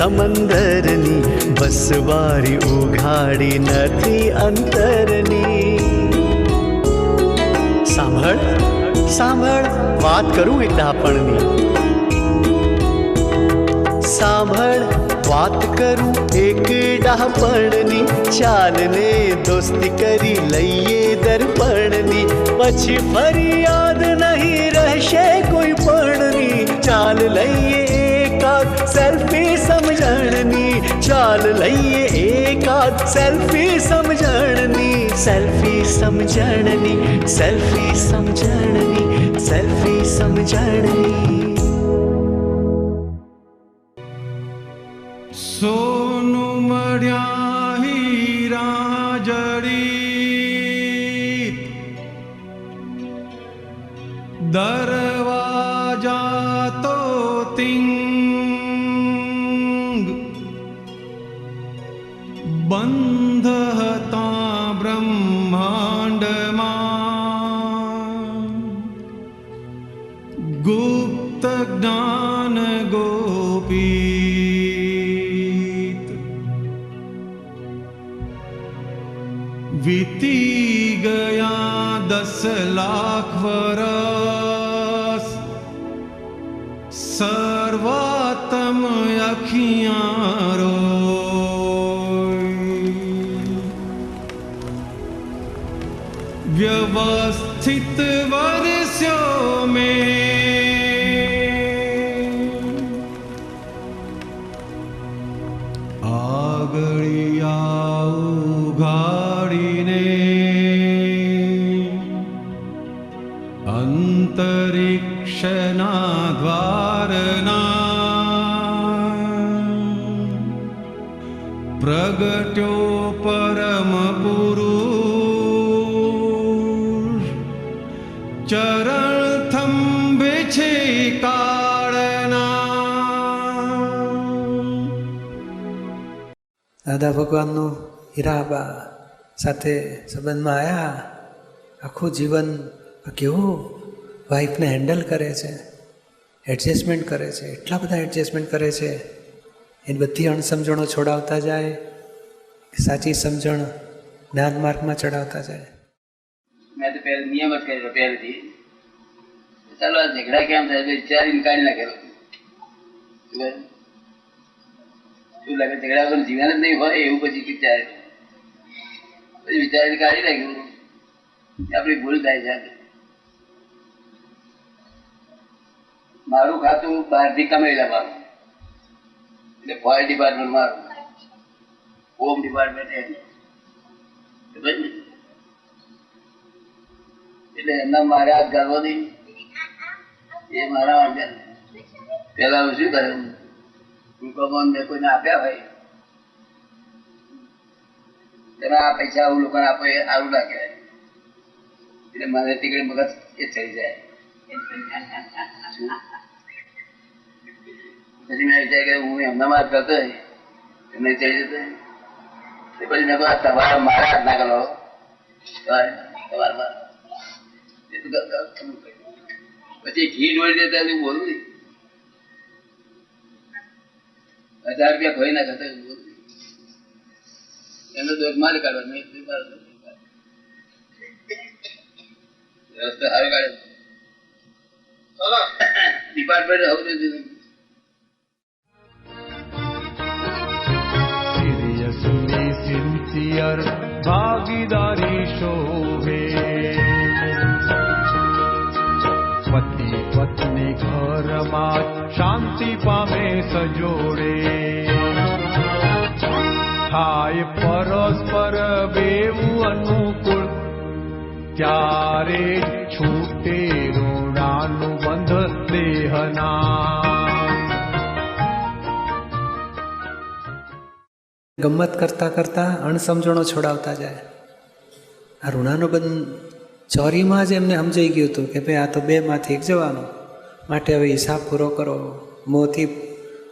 સમંદરની બસવારી ઉઘાડી નથી અંતરની સાંભળ સાંભળ વાત કરું એક ડાપણની સાંભળ વાત કરું એક ડાપણની ચાલને દોસ્તી કરી લઈએ દર્પણની પછી ફરી યાદ નહીં રહેશે કોઈ પણની ચાલ લઈએ એકાદ સેલ્ફી સમજણની ચાલ લઈએ એકાદ સેલ્ફી સમજણની સેલ્ફી સમજણની સેલ્ફી સમજણની સેલ્ફી સમજણની સોનું મળ્યા ગુપ્ત જ્ઞાન ગોપી વીતી ગયા દસ લાખ વરસ. સર્વતમ અખિયારો વ્યવસ્થિત વર્ષો મેં. પ્રગટ્યો પરમ પુરુષ. ચરણ થંભે છે કાળના. દાદા ભગવાનનું હીરાબા સાથે સંબંધમાં આવ્યા આખું જીવન કેવું વાઈફને હેન્ડલ કરે છે, એડજસ્ટમેન્ટ કરે છે, એટલા બધા એડજસ્ટમેન્ટ કરે છે. એની બધી અણસમજણો છોડાવતા જાય સાચી સમજણ જ્ઞાન માર્ગમાં ચડાવતા જાય. મેં તો પહેલા નિયમ જ કર્યો પહેલેથી. ચાલો, આ ઝઘડા કેમ થાય? વિચારી વિચારીને કાઢી નાખેલો. શું લાગે? ઝઘડા વગર જીવન જ નહીં હોય? એવું પછી વિચારે. પછી વિચારીને કાઢી નાખ્યું. આપણી ભૂલ થાય છે. મારું ખાતું બહારથી કમાઈ લેવાનું એટલે ફોરેન ડિપાર્ટમેન્ટ મારું. હોમ ડિપાર્ટમેન્ટ એનું? એટલે એમના મારે હાથ ગાળવો નહીં એ મારા માટે. પેલા હું શું કર્યું હુકમોન મેં આ પૈસા આવું લોકોને આપો સારું લાગે એટલે મને ટીકડી મગજ એ ચડી જાય. પછી મેં વિચાર કે હું એમના માર્ગ કરતો એમને ચડી જતો પછી મેં કહ્યું, મારા ના કરો. પછી ઘી ડોળી દેતા એવું બોલું નહીં હજાર રૂપિયા ખોઈ ના કરતા એવું બોલું એનો દોષ મારે કાઢવાનો. વ્યવસ્થા સારી કાઢે. ડિપાર્ટમેન્ટ આવું સિન્સિયર ભાગીદારી શોભે પતિ પત્ની ઘરમાં શાંતિ પામે સજોડે થાય પરસ્પર બેવું અનુકૂળ ત્યારે જ છૂટે ઋણાનું બંધ દેહના ગમત કરતાં કરતાં અણસમજણો છોડાવતા જાય. આ ઋણાનુબંધ ચોરીમાં જ એમને સમજાઈ ગયું હતું કે ભાઈ આ તો બેમાંથી એક જવાનું. માટે હવે હિસાબ પૂરો કરો. મોંથી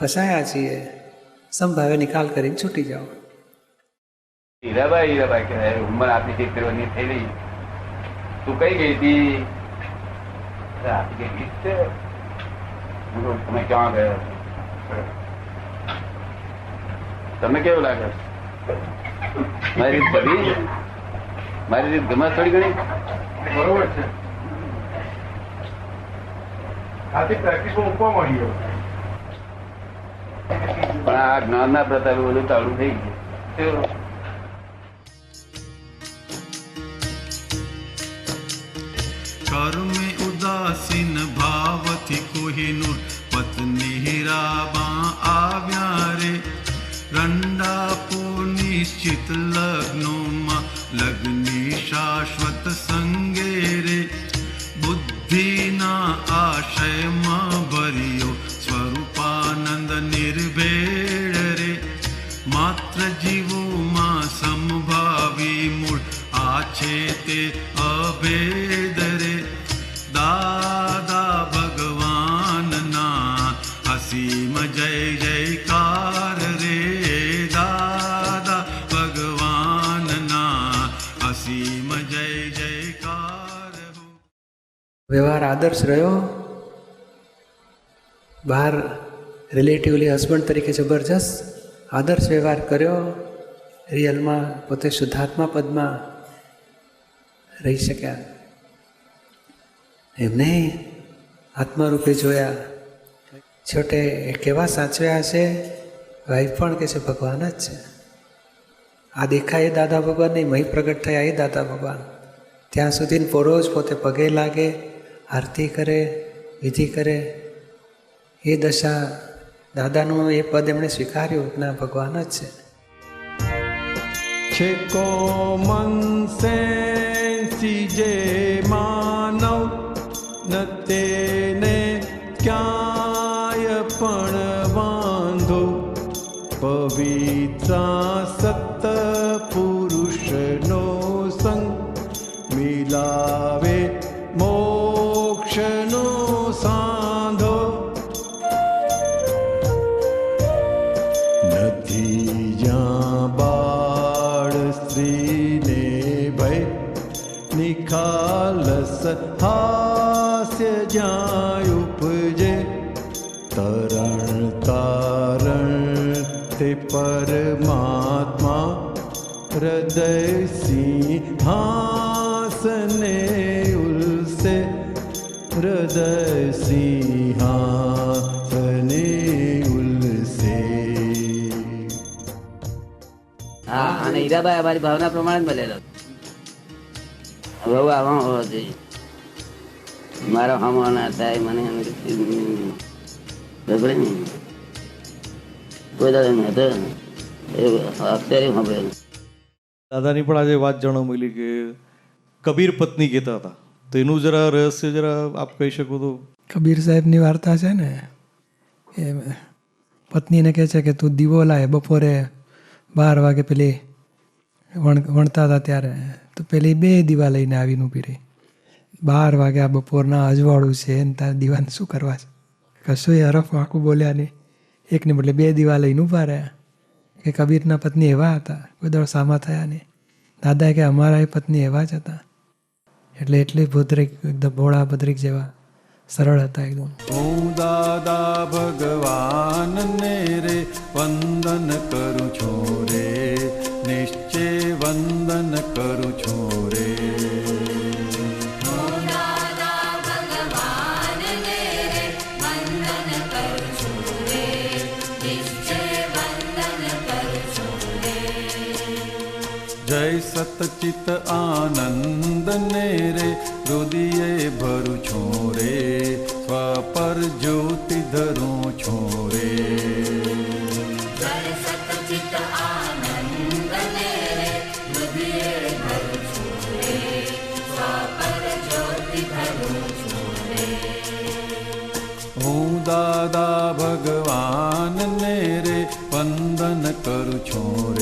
ફસાયા છીએ. સંભાવે નિકાલ કરીને છૂટી જાઓ. હીરાબાઈ હીરાબાઈ કે ઉંમર આપી સિત્તેર કરવાની થઈ ગઈ તું કઈ ગઈ હતી? આપી ગઈ છે? તમે ક્યાં ગયા તમને કેવું લાગે? મારી રીત ગમી મારી રીત ગમે થોડી ઘણી? બરોબર છે. પણ આ જ્ઞાનના પ્રતાપે બધું તાળું થઈ ગયું. કર્મે ઉદાસીન ભાવથી કોહિનૂર પત્ની હીરાબા આવ્યા રે. रण्डापो निश्चित लग्नो मा लग्नी शाश्वत વ્યવહાર આદર્શ રહ્યો. બહાર રિલેટિવલી હસબન્ડ તરીકે જબરજસ્ત આદર્શ વ્યવહાર કર્યો. રિયલમાં પોતે શુદ્ધાત્મા પદમાં રહી શક્યા. એમને આત્મારૂપે જોયા. છોટે એ કેવા સાચવ્યા છે વાઈફ પણ કે છે, ભગવાન જ છે. આ દેખાય એ દાદા ભગવાન નહીં મહી પ્રગટ થયા એ દાદા ભગવાન. ત્યાં સુધી પોરોજ પોતે પગે લાગે. આરતી કરે, વિધિ કરે. એ દશા દાદાનું એ પદ એમણે સ્વીકાર્યું કે ના, ભગવાન જ છે. છે કોમન સેન્સી જે માનવ, ન તેને ક્યાંય પણ વાંધો. પવિત્રા નિખાલસ હાસ્ય જ્યાં ઉપજે તરણ તારણ તે પરમાત્મા હૃદય સિંહાસને ઉલસે હૃદય સિંહાસને ઉલસે હા અને હીરાબાઈ અમારી ભાવના પ્રમાણે જ મળેલો બહુ આવા હોવા જોઈએ મારા હમો ના થાય મને એમ કીધું. ખબર ને? કોઈ દાડો નહોતો. એ અત્યારે ખબર દાદાની પણ આજે વાત જાણવા મળી કે કબીર પત્ની કહેતા હતા તો એનું જરા રહસ્ય જરા આપ કહી શકો તો કબીર સાહેબની વાર્તા છે ને એ પત્નીને કહે છે કે તું દીવો લાય બપોરે બાર વાગે પેલી વણ વણતા હતા ત્યારે તો પેલી બે દીવા લઈને આવીને ઊભી રહી. બાર વાગ્યા બપોરના અજવાળું છે ને તાર દીવાને શું કરવા છે? કશું એ હરફ આખું બોલ્યા નહીં. એકને બદલે બે દીવા લઈને ઊભા રહ્યા. કે કબીરના પત્ની એવા હતા, કોઈ દળ સામા થયા નહીં. દાદાએ કે અમારા એ પત્ની એવા જ હતા. એટલે એટલી ભદ્રિક, એકદમ ભોળા ભદ્રિક જેવા સરળ હતા એકદમ. હું દાદા ભગવાનને રે વંદન કરું છું. સતચિત આનંદને રે રુદિયે ભરું છું રે સ્વપર જ્યોતિ ધરું છું રે હું દાદા ભગવાનને રે વંદન કરું છું રે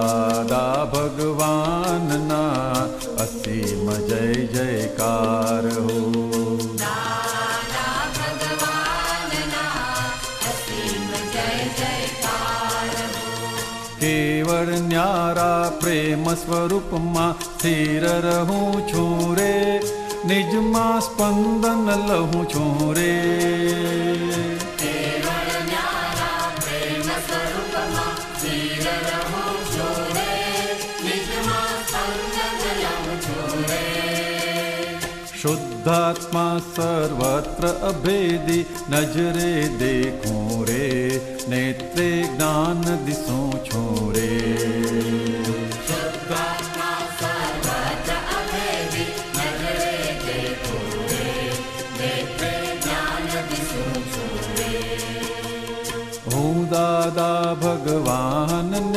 ભગવાનના અસીમ જય જયકાર હો કેવળ ન્યારા પ્રેમ સ્વરૂપમાં સ્થિર રહું છું રે નિજમાં સ્પંદન લહું છું રે શુદ્ધાત્મા સર્વત્ર અભેદી. નજરે દેખું રે નેત્રે જ્ઞાન દિશું છું રે. હું દાદા ભગવાનને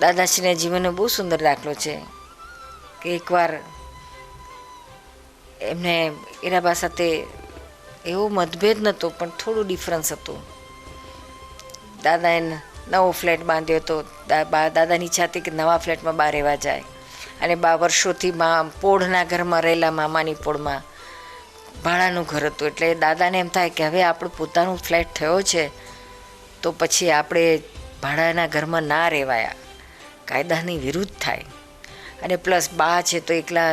દાદાશ્રીના જીવનનો બહુ સુંદર દાખલો છે કે એકવાર એમને ઈરાબા સાથે એવો મતભેદ નહોતો, પણ થોડું ડિફરન્સ હતું. દાદા એને નવો ફ્લેટ બાંધ્યો હતો. દાદાની ઈચ્છા હતી કે નવા ફ્લેટમાં બહાર રહેવા જાય. અને બા વર્ષોથી મા, પોળના ઘરમાં રહેલા મામાની પોળમાં ભાડાનું ઘર હતું. એટલે દાદાને એમ થાય કે હવે આપણું પોતાનું ફ્લેટ થયો છે, તો પછી આપણે ભાડાના ઘરમાં ના રહેવાયા. કાયદાની વિરુદ્ધ થાય. અને પ્લસ બા છે તો એકલા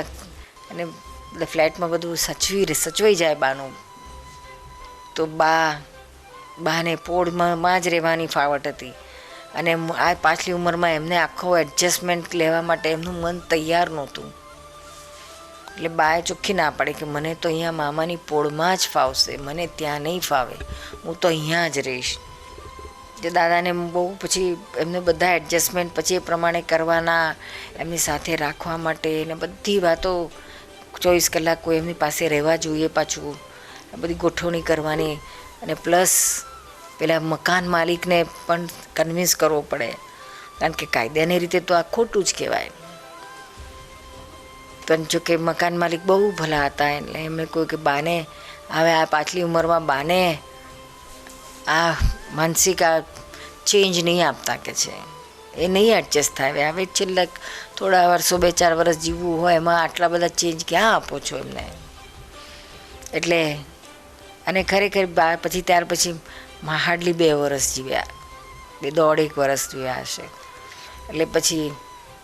અને એટલે ફ્લેટમાં બધું સચવી સચવાઈ જાય બાનું. તો બા, બાને પોળમાં જ રહેવાની ફાવટ હતી. અને આ પાછલી ઉંમરમાં એમને આખો એડજસ્ટમેન્ટ લેવા માટે એમનું મન તૈયાર નહોતું. એટલે બાએ ચોખ્ખી ના પાડે કે મને તો અહીંયા મામાની પોળમાં જ ફાવશે, મને ત્યાં નહીં ફાવે. હું તો અહીંયા જ રહીશ. જે દાદાને બહુ પછી એમને બધા એડજસ્ટમેન્ટ પછી એ પ્રમાણે કરવાના, એમની સાથે રાખવા માટે ને બધી વાતો ચોવીસ કલાક કોઈ એમની પાસે રહેવા જોઈએ પાછું બધી ગોઠવણી કરવાની અને પ્લસ પેલા મકાન માલિકને પણ કન્વિન્સ કરવો પડે. કારણ કે કાયદાની રીતે તો આ ખોટું જ કહેવાય. પણ જો કે મકાન માલિક બહુ ભલા હતા એટલે એમણે કહ્યું કે બાને, હવે આ પાછલી ઉંમરમાં બાને આ માનસિક આ ચેન્જ નહીં આપતા કે છે. એ નહીં એડજસ્ટ થાય. હવે છેલ્લા થોડા વર્ષો, બે ચાર વર્ષ જીવવું હોય, એમાં આટલા બધા ચેન્જ ક્યાં આપો છો એમને? એટલે અને ખરેખર પછી ત્યાર પછી હાર્ડલી બે વર્ષ જીવ્યા. બે દોઢેક વર્ષ જીવ્યા હશે. એટલે પછી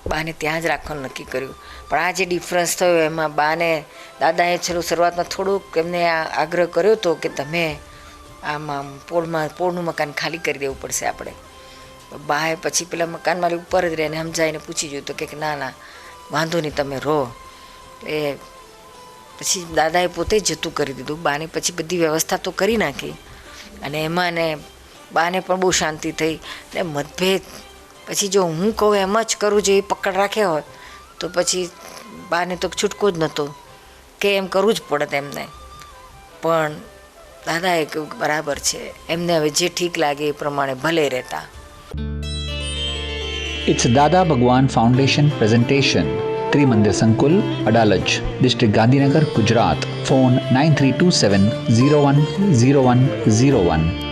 બાને ત્યાં જ રાખવાનું નક્કી કર્યું. પણ આ જે ડિફરન્સ થયો એમાં બાને દાદાએ છેલ્લું શરૂઆતમાં થોડુંક એમને આગ્રહ કર્યો હતો કે તમે આમ આમ, પોળમાં, પોળનું મકાન ખાલી કરી દેવું પડશે આપણે. બાએ પછી પેલા મકાન મારી ઉપર જ રહીને સમજાવીને પૂછી જોયું તો કે ના ના, વાંધો નહીં, તમે રહો. એ પછી દાદાએ પોતે જ જતું કરી દીધું. બાને પછી બધી વ્યવસ્થા તો કરી નાખી. અને એમાં ને બાને પણ બહુ શાંતિ થઈ. ને મતભેદ, પછી જો હું કહું એમ જ કરું જો એ પકડ રાખ્યા હોય, તો પછી બાને તો છૂટકો જ નહોતો. કે એમ કરવું જ પડત એમને પણ દાદાએ કહ્યું બરાબર છે એમને હવે જે ઠીક લાગે એ પ્રમાણે ભલે રહેતા It's Dada Bhagwan Foundation presentation. Trimandir Sankul, Adalaj, District Gandhinagar, Gujarat. Phone 9327 010101.